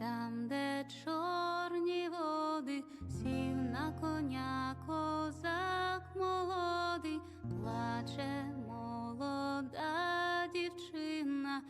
там, де чорні води, сів на коня козак молодий, плаче молода дівчина,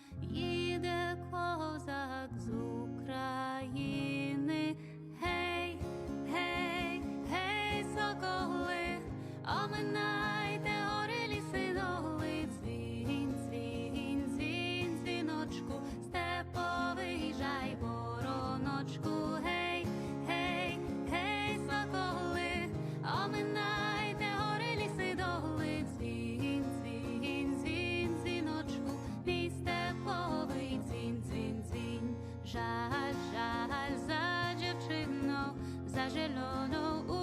zieloną